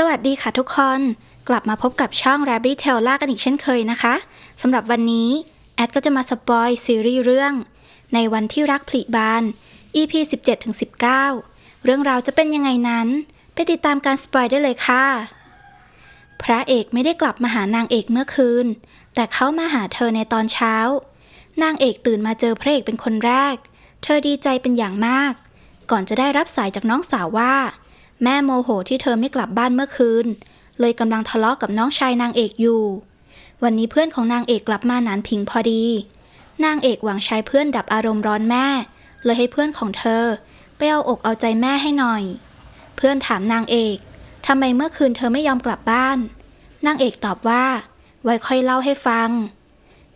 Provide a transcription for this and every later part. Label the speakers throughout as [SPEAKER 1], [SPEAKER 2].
[SPEAKER 1] สวัสดีค่ะทุกคน กลับมาพบกับช่อง Rabbit Tail ล่ากันอีกเช่นเคยนะคะสำหรับวันนี้ แอดก็จะมาสปอยซีรีส์เรื่อง ในวันที่รักผลิบาน EP 17-19 เรื่องราวจะเป็นยังไงนั้น ไปติดตามการสปอยได้เลยค่ะ พระเอกไม่ได้กลับมาหานางเอกเมื่อคืน แต่เขามาหาเธอในตอนเช้า นางเอกตื่นมาเจอพระเอกเป็นคนแรก เธอดีใจเป็นอย่างมาก ก่อนจะได้รับสายจากน้องสาวว่า แม่โมโหที่เธอไม่กลับบ้านเมื่อคืน เลยกำลังทะเลาะกับน้องชายนางเอกอยู่ วันนี้เพื่อนของนางเอกกลับมาหนานพิงพอดี นางเอกหวังใช้เพื่อนดับอารมณ์ร้อนแม่ เลยให้เพื่อนของเธอ ไปเอาอกเอาใจแม่ให้หน่อย เพื่อนถามนางเอกทำไมเมื่อคืนเธอไม่ยอมกลับบ้าน นางเอกตอบว่า ไว้ค่อยเล่าให้ฟัง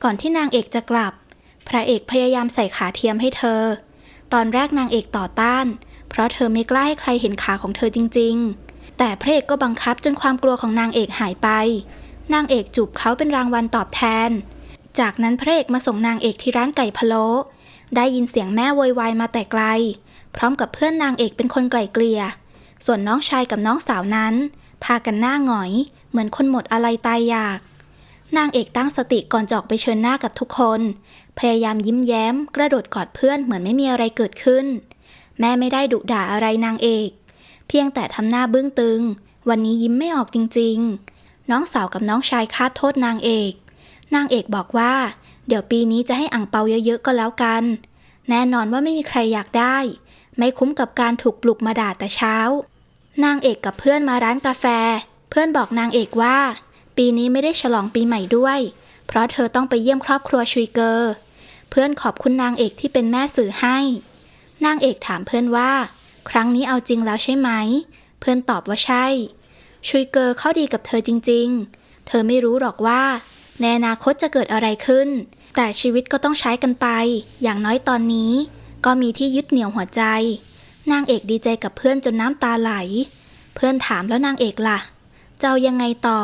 [SPEAKER 1] ก่อนที่นางเอกจะกลับ พระเอกพยายามใส่ขาเทียมให้เธอ ตอนแรกนางเอกต่อต้าน เพราะเธอไม่กล้าให้ใครเห็นขาของเธอจริง ๆ แต่พระเอกก็บังคับจนความกลัวของนางเอกหายไป นางเอกจูบเขาเป็นรางวัลตอบแทน จากนั้นพระเอกมาส่งนางเอกที่ร้านไก่พะโล้ได้ยินเสียงแม่โวยวายมาแต่ไกล พร้อมกับเพื่อนนางเอกเป็นคนไกล่เกลี่ย ส่วนน้องชายกับน้องสาวนั้น พากันหน้าหงอย เหมือนคนหมดอะไรตายอยาก นางเอกตั้งสติก่อนจะออกไปเชิญหน้ากับทุกคน พยายามยิ้มแย้ม กระโดดกอดเพื่อนเหมือนไม่มีอะไรเกิดขึ้น แม่ไม่ได้ดุด่าอะไรนางเอก เพียงแต่ทำหน้าบึ้งตึง วันนี้ยิ้มไม่ออกจริง ๆ น้องสาวกับน้องชายคาดโทษนางเอก นางเอกบอกว่า เดี๋ยวปีนี้จะให้อ่งเปาเยอะๆก็แล้วกัน แน่นอนว่าไม่มีใครอยากได้ ไม่คุ้มกับการถูกปลุกมาด่าแต่เช้า นางเอกกับเพื่อนมาร้านกาแฟ เพื่อนบอกนางเอกว่า ปีนี้ไม่ได้ฉลองปีใหม่ด้วย เพราะเธอต้องไปเยี่ยมครอบครัวชุยเกอร์เพื่อนขอบคุณนางเอกที่เป็นแม่สื่อให้ นางเอกถามเพื่อนว่า ครั้งนี้เอาจริงแล้วใช่ไหม เพื่อนตอบว่าใช่ ชุยเกอร์เข้าดีกับเธอจริง ๆ เธอไม่รู้หรอกว่า ในอนาคตจะเกิดอะไรขึ้น แต่ชีวิตก็ต้องใช้กันไป อย่างน้อยตอนนี้ ก็มีที่ยึดเหนี่ยวหัวใจ นางเอกดีใจกับเพื่อนจนน้ำตาไหล เพื่อนถามแล้วนางเอกล่ะจะเอายังไงต่อ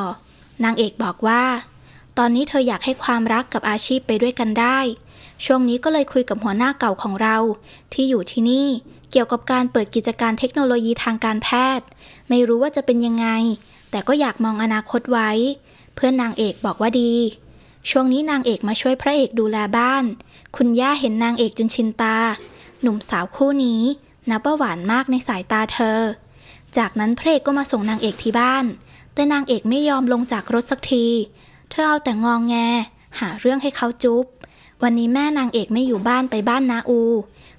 [SPEAKER 1] นางเอกบอกว่า ตอนนี้เธออยากให้ความรักกับอาชีพไปด้วยกันได้ ช่วงนี้ก็เลยคุยกับหัวหน้าเก่าของเรา ที่อยู่ที่นี่เกี่ยวกับการเปิดกิจการเทคโนโลยีทางการแพทย์ ไม่รู้ว่าจะเป็นยังไง แต่ก็อยากมองอนาคตไว้ เพื่อนนางเอกบอกว่าดี ช่วงนี้นางเอกมาช่วยพระเอกดูแลบ้าน คุณย่าเห็นนางเอกจนชินตา หนุ่มสาวคู่นี้นับว่าหวานมากในสายตาเธอ จากนั้นพระเอกก็มาส่งนางเอกที่บ้าน แต่นางเอกไม่ยอมลงจากรถสักที เธอเอาแต่งองแง หาเรื่องให้เขาจุ๊บ วันนี้แม่นางเอกไม่อยู่บ้านไปบ้านนาอู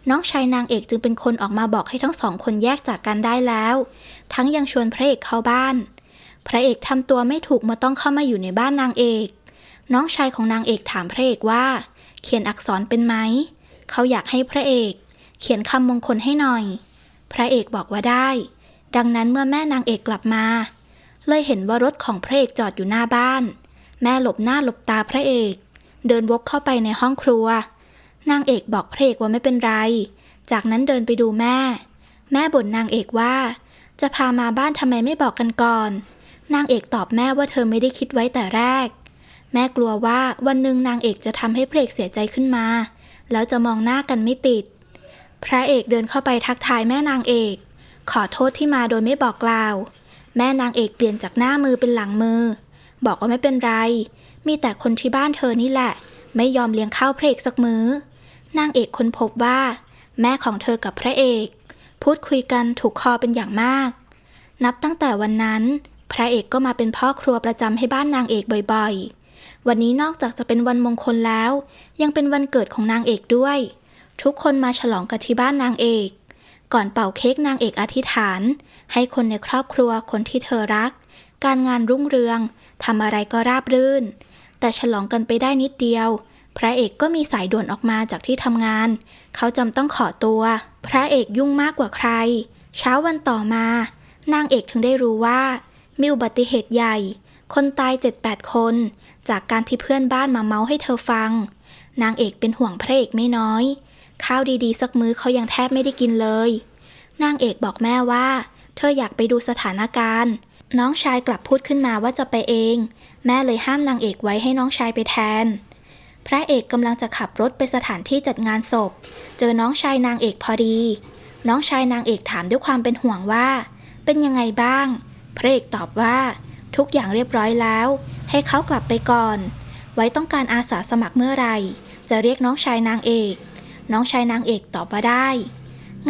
[SPEAKER 1] น้องชายนางเอกจึงเป็นคนออกมาบอกให้ทั้งสองคนแยกจากกันได้แล้ว ทั้งยังชวนพระเอกเข้าบ้าน พระเอกทำตัวไม่ถูกมาต้องเข้ามาอยู่ในบ้านนางเอก น้องชายของนางเอกถามพระเอกว่า เขียนอักษรเป็นไหม เขาอยากให้พระเอก เขียนคำมงคลให้หน่อย พระเอกบอกว่าได้ ดังนั้นเมื่อแม่นางเอกกลับมา เลยเห็นว่ารถของพระเอกจอดอยู่หน้าบ้าน แม่หลบหน้าหลบตาพระเอก เดินวกเข้าไปในห้องครัว นางเอกบอกพระเอกว่าไม่เป็นไร จากนั้นเดินไปดูแม่ แม่บ่นนางเอกว่า จะพามาบ้านทำไมไม่บอกกันก่อน นางเอกตอบแม่ว่าเธอไม่ได้คิดไว้แต่แรก แม่กลัวว่าวันหนึ่งนางเอกจะทำให้พระเอกเสียใจขึ้นมา แล้วจะมองหน้ากันไม่ติด พระเอกเดินเข้าไปทักทายแม่นางเอก ขอโทษที่มาโดยไม่บอกกล่าว แม่นางเอกเปลี่ยนจากหน้ามือเป็นหลังมือ บอกว่าไม่เป็นไร มีแต่คนที่บ้านเธอนี่แหละ ไม่ยอมเลี้ยงข้าวพระเอกสักมือ้อนางเอกค้นพบว่า แม่ของเธอกับพระเอก พูดคุยกันถูกคอเป็นอย่างมาก นับตั้งแต่วันนั้น พระเอกก็มาเป็นพ่อครัวประจำให้บ้านนางเอกบ่อยๆ วันนี้นอกจากจะเป็นวันมงคลแล้ว ยังเป็นวันเกิดของนางเอกด้วย ทุกคนมาฉลองกันที่บ้านนางเอก ก่อนเป่าเค้กนางเอกอธิษฐาน ให้คนในครอบครัวคนที่เธอรัก การงานรุ่งเรืองทำอะไรก็ราบรื่น แต่ฉลองกันไปได้นิดเดียว พระเอกก็มีสายด่วนออกมาจากที่ทำงาน เขาจำต้องขอตัว พระเอกยุ่งมากกว่าใคร เช้าวันต่อมา นางเอกถึงได้รู้ว่า มีอุบัติเหตุใหญ่ คนตาย 7-8 คน จากการที่เพื่อนบ้านมาเมาให้เธอฟัง นางเอกเป็นห่วงพระเอกไม่น้อย ข้าวดีๆ สักมื้อเขายังแทบไม่ได้กินเลย นางเอกบอกแม่ว่า เธออยากไปดูสถานการณ์ น้องชายกลับพูดขึ้นมาว่าจะไปเอง แม่เลยห้ามนางเอกไว้ให้น้องชายไปแทน พระเอกกำลังจะขับรถไปสถานที่จัดงานศพ เจอน้องชายนางเอกพอดี น้องชายนางเอกถามด้วยความเป็นห่วงว่า เป็นยังไงบ้าง พระเอกตอบว่า ทุกอย่างเรียบร้อยแล้ว ให้เขากลับไปก่อน ไว้ต้องการอาสาสมัครเมื่อไหร่ จะเรียกน้องชายนางเอก น้องชายนางเอกตอบว่าได้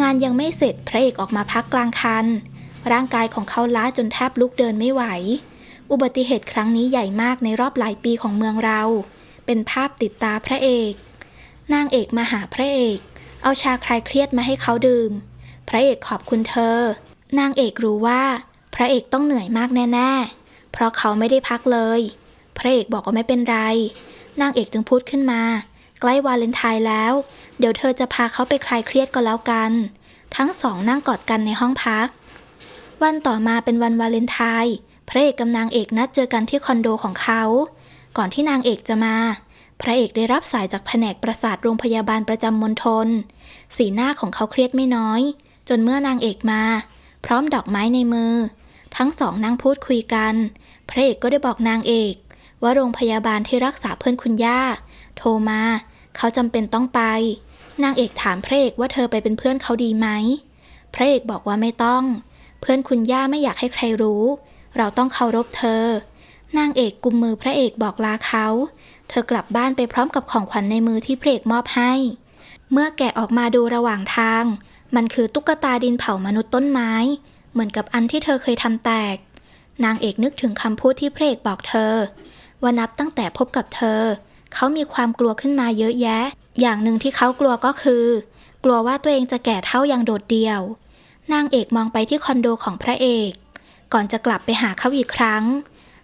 [SPEAKER 1] งานยังไม่เสร็จพระเอกออกมาพักกลางคัน ร่างกายของเขาล้าจนแทบลุกเดินไม่ไหว อุบัติเหตุครั้งนี้ใหญ่มากในรอบหลายปีของเมืองเรา เป็นภาพติดตาพระเอก นางเอกมาหาพระเอก เอาชาคลายเครียดมาให้เขาดื่ม พระเอกขอบคุณเธอ นางเอกรู้ว่า พระเอกต้องเหนื่อยมากแน่ ๆ เพราะเขาไม่ได้พักเลย พระเอกบอกว่าไม่เป็นไร นางเอกจึงพูดขึ้นมา ใกล้วาเลนไทน์แล้ว เดี๋ยวเธอจะพาเขาไปคลายเครียดก็แล้วกัน ทั้งสองนั่งกอดกันในห้องพัก วันต่อมาเป็นวันวาเลนไทน์พระเอกกับนางเอกนัดเจอกันที่คอนโดของเขา ก่อนที่นางเอกจะมา พระเอกได้รับสายจากแผนกประสาทโรงพยาบาลประจำมณฑลสีหน้าของเขาเครียดไม่น้อย จนเมื่อนางเอกมา พร้อมดอกไม้ในมือ ทั้งสองนั่งพูดคุยกัน พระเอกก็ได้บอกนางเอก ว่าโรงพยาบาลที่รักษาเพื่อนคุณย่า โทรมา เขาจำเป็นต้องไป นางเอกถามพระเอกว่าเธอไปเป็นเพื่อนเขาดีไหมพระเอกบอกว่าไม่ต้อง เพื่อนคุณย่าไม่อยากให้ใครรู้ เราต้องเคารพเธอ นางเอกกุมมือพระเอกบอกลาเขา เธอกลับบ้านไปพร้อมกับของขวัญในมือที่พระเอกมอบให้ เมื่อแกะออกมาดูระหว่างทาง มันคือตุ๊กตาดินเผามนุษย์ต้นไม้ เหมือนกับอันที่เธอเคยทำแตก นางเอกนึกถึงคำพูดที่พระเอกบอกเธอ ว่านับตั้งแต่พบกับเธอ เขามีความกลัวขึ้นมาเยอะแยะ อย่างหนึ่งที่เขากลัวก็คือ กลัวว่าตัวเองจะแก่เท่าอย่างโดดเดี่ยว นางเอกมองไปที่คอนโดของพระเอก ก่อนจะกลับไปหาเขาอีกครั้ง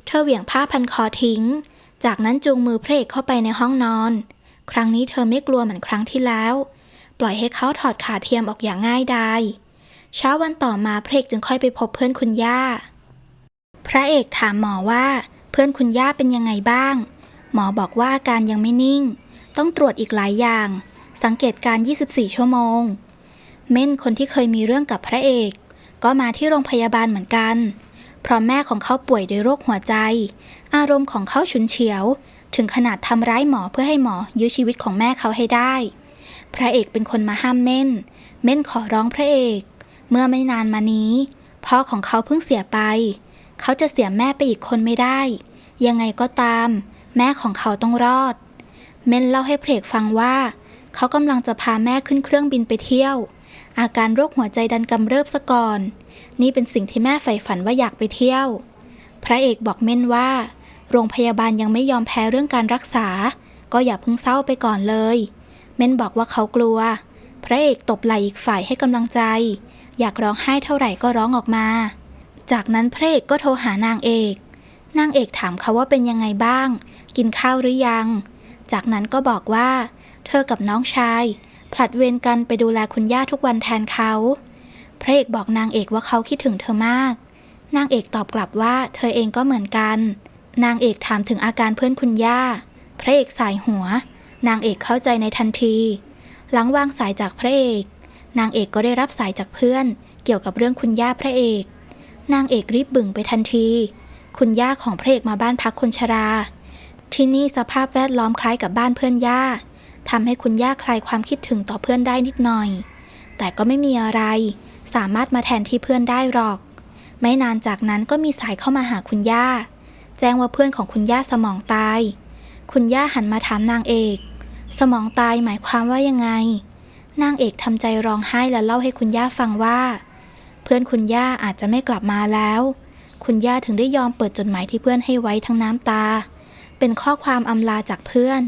[SPEAKER 1] เธอเหวี่ยงผ้าพันคอทิ้ง จากนั้นจูงมือพระเอกเข้าไปในห้องนอน ครั้งนี้เธอไม่กลัวเหมือนครั้งที่แล้ว ปล่อยให้เขาถอดขาเทียมออกอย่างง่ายดายเช้าวันต่อมาพระเอกจึงค่อยไปพบเพื่อนคุณย่า พระเอกถามหมอว่า เพื่อนคุณย่าเป็นยังไงบ้าง หมอบอกว่าอาการยังไม่นิ่ง ต้องตรวจอีกหลายอย่าง สังเกตการ 24 ชั่วโมง เม่นคนที่เคยมีเรื่องกับพระเอก ก็มาที่โรงพยาบาลเหมือนกัน เพราะแม่ของเขาป่วยด้วยโรคหัวใจ อารมณ์ของเขาฉุนเฉียว ถึงขนาดทำร้ายหมอเพื่อให้หมอยื้อชีวิตของแม่เขาให้ได้ พระเอกเป็นคนมาห้ามเม่น เม่นขอร้องพระเอก เมื่อไม่นานมานี้พ่อของเขาเพิ่งเสียไป เขาจะเสียแม่ไปอีกคนไม่ได้ ยังไงก็ตาม แม่ของเขาต้องรอด เม่นเล่าให้พระเอกฟังว่า เขากำลังจะพาแม่ขึ้นเครื่องบินไปเที่ยว อาการโรคหัวใจดันกำเริบซะก่อน นี่เป็นสิ่งที่แม่ใฝ่ฝันว่าอยากไปเที่ยว พระเอกบอกเม่นว่า โรงพยาบาลยังไม่ยอมแพ้เรื่องการรักษา ก็อย่าเพิ่งเศร้าไปก่อนเลย เม่นบอกว่าเขากลัว พระเอกตบไหล่อีกฝ่ายให้กำลังใจ อยากร้องไห้เท่าไหร่ก็ร้องออกมา จากนั้นพระเอกก็โทรหานางเอก นางเอกถามเขาว่าเป็นยังไงบ้าง กินข้าวหรือยัง จากนั้นก็บอกว่า เธอกับน้องชาย ผลัดเวรกันไปดูแลคุณย่าทุกวันแทนเขา พระเอกบอกนางเอกว่าเขาคิดถึงเธอมาก นางเอกตอบกลับว่าเธอเองก็เหมือนกัน นางเอกถามถึงอาการเพื่อนคุณย่า พระเอกสายหัว นางเอกเข้าใจในทันที หลังวางสายจากพระเอก นางเอกก็ได้รับสายจากเพื่อน เกี่ยวกับเรื่องคุณย่าพระเอก นางเอกรีบบึ่งไปทันที คุณย่าของพระเอกมาบ้านพักคนชรา ที่นี่สภาพแวดล้อมคล้ายกับบ้านเพื่อนย่า ทำให้คุณย่าคลายความคิดถึงต่อเพื่อนได้นิดหน่อย แต่ก็ไม่มีอะไร สามารถมาแทนที่เพื่อนได้หรอก ไม่นานจากนั้นก็มีสายเข้ามาหาคุณย่า แจ้งว่าเพื่อนของคุณย่าสมองตาย คุณย่าหันมาถามนางเอก สมองตายหมายความว่ายังไง นางเอกทำใจร้องไห้และเล่าให้คุณย่าฟังว่า เพื่อนคุณย่าอาจจะไม่กลับมาแล้ว คุณย่าถึงได้ยอมเปิดจดหมายที่เพื่อนให้ไว้ทั้งน้ำตา เป็นข้อความอำลาจากเพื่อน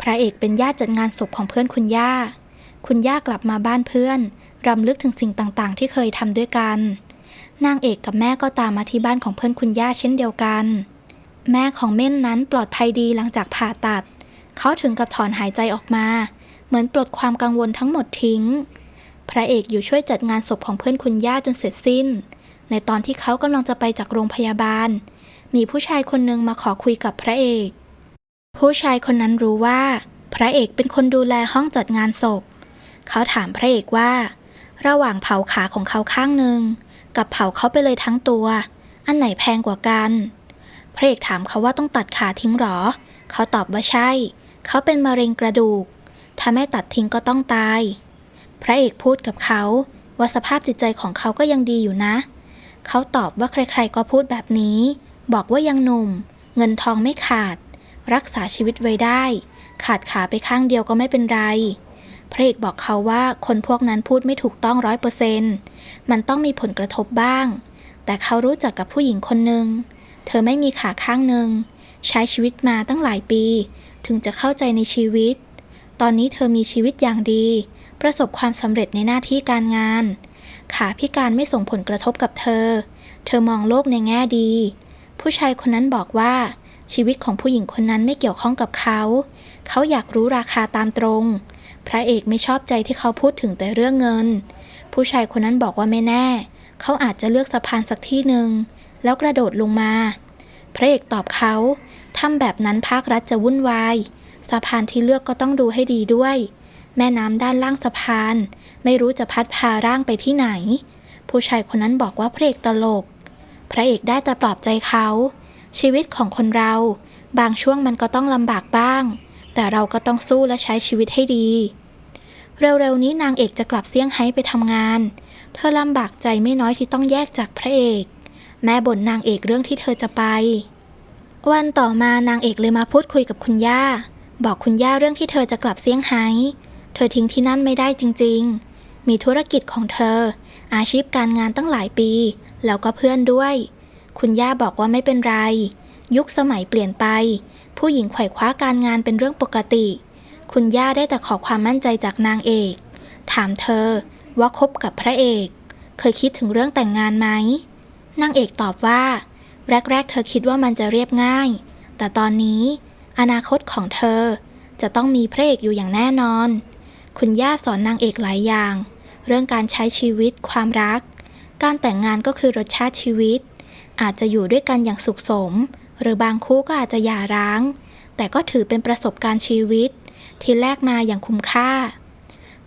[SPEAKER 1] พระเอกเป็นญาติจัดงานศพของเพื่อนคุณย่า คุณย่ากลับมาบ้านเพื่อน รำลึกถึงสิ่งต่างๆ ที่เคยทำด้วยกัน นางเอกกับแม่ก็ตามมาที่บ้านของเพื่อนคุณย่าเช่นเดียวกัน แม่ของเม่นนั้นปลอดภัยดีหลังจากผ่าตัด เขาถึงกับถอนหายใจออกมา เหมือนปลดความกังวลทั้งหมดทิ้ง พระเอกอยู่ช่วยจัดงานศพของเพื่อนคุณย่าจนเสร็จสิ้น ในตอนที่เขากำลังจะไปจากโรงพยาบาล มีผู้ชายคนหนึ่งมาขอคุยกับพระเอก ผู้ชายคนนั้นรู้ว่า พระเอกเป็นคนดูแลห้องจัดงานศพ เขาถามพระเอกว่า ระหว่างเผาขาของเขาข้างหนึ่ง กับเผาเขาไปเลยทั้งตัว อันไหนแพงกว่ากัน พระเอกถามเขาว่าต้องตัดขาทิ้งหรอ เขาตอบว่าใช่ เขาเป็นมะเร็งกระดูก ถ้าไม่ตัดทิ้งก็ต้องตาย พระเอกพูดกับเขาว่าสภาพจิตใจของเขาก็ยังดีอยู่นะ เขาตอบว่าใครๆก็พูดแบบนี้ บอกว่ายังหนุ่ม เงินทองไม่ขาด รักษาชีวิตไว้ได้ ขาดขาไปข้างเดียวก็ไม่เป็นไร พระเอกบอกเขาว่าคนพวกนั้นพูดไม่ถูกต้องร้อยเปอร์เซนต์มันต้องมีผลกระทบบ้าง แต่เขารู้จักกับผู้หญิงคนหนึ่ง เธอไม่มีขาข้างหนึ่ง ใช้ชีวิตมาตั้งหลายปี ถึงจะเข้าใจในชีวิต ตอนนี้เธอมีชีวิตอย่างดี ประสบความสำเร็จในหน้าที่การงาน ขาพิการไม่ส่งผลกระทบกับเธอ เธอมองโลกในแง่ดี ผู้ชายคนนั้นบอกว่า ชีวิตของผู้หญิงคนนั้นไม่เกี่ยวข้องกับเขา เขาอยากรู้ราคาตามตรง พระเอกไม่ชอบใจที่เขาพูดถึงแต่เรื่องเงิน ผู้ชายคนนั้นบอกว่าไม่แน่ เขาอาจจะเลือกสะพานสักที่หนึ่ง แล้วกระโดดลงมา พระเอกตอบเขาทำแบบนั้นภาครัฐจะวุ่นวาย สะพานที่เลือกก็ต้องดูให้ดีด้วย แม่น้ำด้านล่างสะพาน ไม่รู้จะพัดพาร่างไปที่ไหน ผู้ชายคนนั้นบอกว่าพระเอกตลก พระเอกได้แต่ปลอบใจเขา ชีวิตของคนเรา บางช่วงมันก็ต้องลำบากบ้าง แต่เราก็ต้องสู้และใช้ชีวิตให้ดี เร็วๆนี้นางเอกจะกลับเซี่ยงไฮ้ไปทำงาน เธอลำบากใจไม่น้อยที่ต้องแยกจากพระเอก แม่บ่นนางเอกเรื่องที่เธอจะไป วันต่อมานางเอกเลยมาพูดคุยกับคุณย่า บอกคุณย่าเรื่องที่เธอจะกลับเซี่ยงไฮ้ เธอทิ้งที่นั่นไม่ได้จริง ๆ มีธุรกิจของเธอ อาชีพการงานตั้งหลายปี แล้วก็เพื่อนด้วย คุณย่าบอกว่าไม่เป็นไร ยุคสมัยเปลี่ยนไป ผู้หญิงไขว่คว้าการงานเป็นเรื่องปกติ คุณย่าได้แต่ขอความมั่นใจจากนางเอก ถามเธอว่าคบกับพระเอก เคยคิดถึงเรื่องแต่งงานไหมนางเอกตอบว่า แรก ๆ เธอคิดว่ามันจะเรียบง่าย แต่ตอนนี้ อนาคตของเธอจะต้องมีพระเอกอยู่อย่างแน่นอน คุณย่าสอนนางเอกหลายอย่าง เรื่องการใช้ชีวิตความรัก การแต่งงานก็คือรสชาติชีวิต อาจจะอยู่ด้วยกันอย่างสุขสม หรือบางคู่ก็อาจจะหย่าร้าง แต่ก็ถือเป็นประสบการณ์ชีวิต ที่แลกมาอย่างคุ้มค่า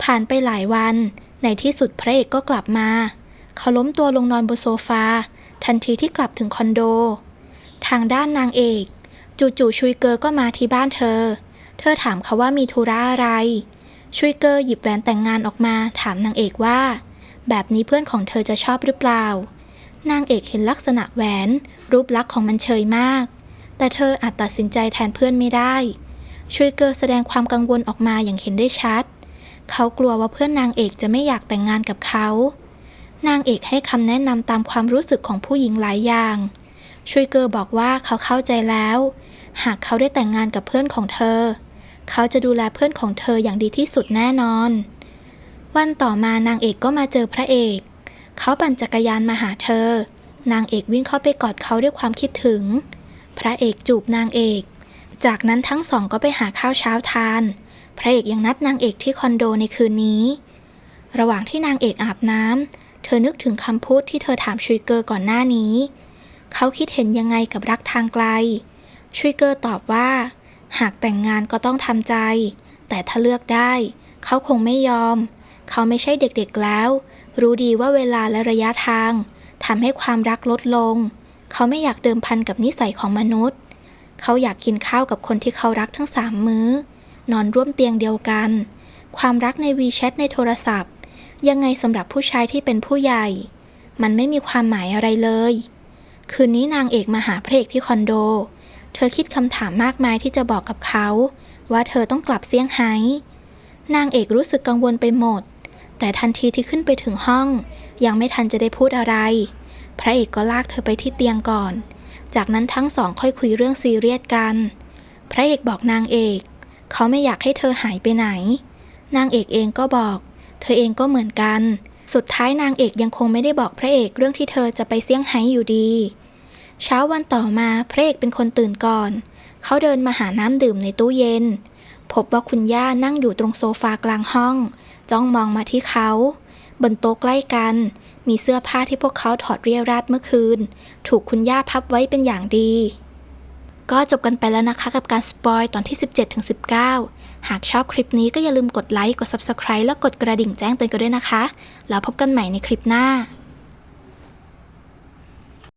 [SPEAKER 1] ผ่านไปหลายวัน ในที่สุดพระเอกก็กลับมา เขาล้มตัวลงนอนบนโซฟา ทันทีที่กลับถึงคอนโด ทางด้านนางเอก จู่ๆชุยเกอก็มาที่บ้านเธอ เธอถามเขาว่ามีธุระอะไร ชุยเกอหยิบแหวนแต่งงานออกมา ถามนางเอกว่า แบบนี้เพื่อนของเธอจะชอบหรือเปล่า นางเอกเห็นลักษณะแหวน รูปลักษณ์ของมันเชยมาก แต่เธออาจตัดสินใจแทนเพื่อนไม่ได้ชุยเกอร์แสดงความกังวลออกมาอย่างเห็นได้ชัด เขากลัวว่าเพื่อนนางเอกจะไม่อยากแต่งงานกับเขา นางเอกให้คำแนะนำตามความรู้สึกของผู้หญิงหลายอย่างชุยเกอร์บอกว่าเขาเข้าใจแล้ว หากเขาได้แต่งงานกับเพื่อนของเธอ เขาจะดูแลเพื่อนของเธออย่างดีที่สุดแน่นอน วันต่อมานางเอกก็มาเจอพระเอก เขาปั่นจักรยานมาหาเธอ นางเอกวิ่งเข้าไปกอดเขาด้วยความคิดถึง พระเอกจูบนางเอก จากนั้นทั้งสองก็ไปหาข้าวเช้าทาน พระเอกยังนัดนางเอกที่คอนโดในคืนนี้ ระหว่างที่นางเอกอาบน้ำเธอนึกถึงคำพูดที่เธอถามชุยเกอร์ก่อนหน้านี้ เขาคิดเห็นยังไงกับรักทางไกล ชุยเกอร์ตอบว่า หากแต่งงานก็ต้องทำใจ แต่ถ้าเลือกได้ เขาคงไม่ยอม เขาไม่ใช่เด็กๆแล้ว รู้ดีว่าเวลาและระยะทางทำให้ความรักลดลง เขาไม่อยากเดิมพันกับนิสัยของมนุษย์ เขาอยากกินข้าวกับคนที่เขารักทั้งสามมื้อ นอนร่วมเตียงเดียวกัน ความรักในวีแชทในโทรศัพท์ ยังไงสำหรับผู้ชายที่เป็นผู้ใหญ่ มันไม่มีความหมายอะไรเลย คืนนี้นางเอกมาหาพระเอกที่คอนโด เธอคิดคำถามมากมายที่จะบอกกับเขา ว่าเธอต้องกลับเซี่ยงไฮ้นางเอกรู้สึกกังวลไปหมด แต่ทันทีที่ขึ้นไปถึงห้อง ยังไม่ทันจะได้พูดอะไร พระเอกก็ลากเธอไปที่เตียงก่อน จากนั้นทั้งสองค่อยคุยเรื่องซีเรียสกัน พระเอกบอกนางเอก เขาไม่อยากให้เธอหายไปไหน นางเอกเองก็บอก เธอเองก็เหมือนกัน สุดท้ายนางเอกยังคงไม่ได้บอกพระเอกเรื่องที่เธอจะไปเซี่ยงไฮ้อยู่ดี เช้าวันต่อมาพระเอกเป็นคนตื่นก่อน เขาเดินมาหาน้ำดื่มในตู้เย็น พบว่าคุณย่านั่งอยู่ตรงโซฟากลางห้อง จ้องมองมาที่เขา บนโต๊ะใกล้กัน มีเสื้อผ้าที่พวกเขาถอดเรียราดเมื่อคืน ถูกคุณย่าพับไว้เป็นอย่างดี ก็จบกันไปแล้วนะคะกับการสปอยตอนที่ 17-19 หากชอบคลิปนี้ก็อย่าลืมกดไลค์ กด Subscribe แล้วกดกระดิ่งแจ้งเตือนกันด้วยนะคะ แล้วพบกันใหม่ในคลิปหน้า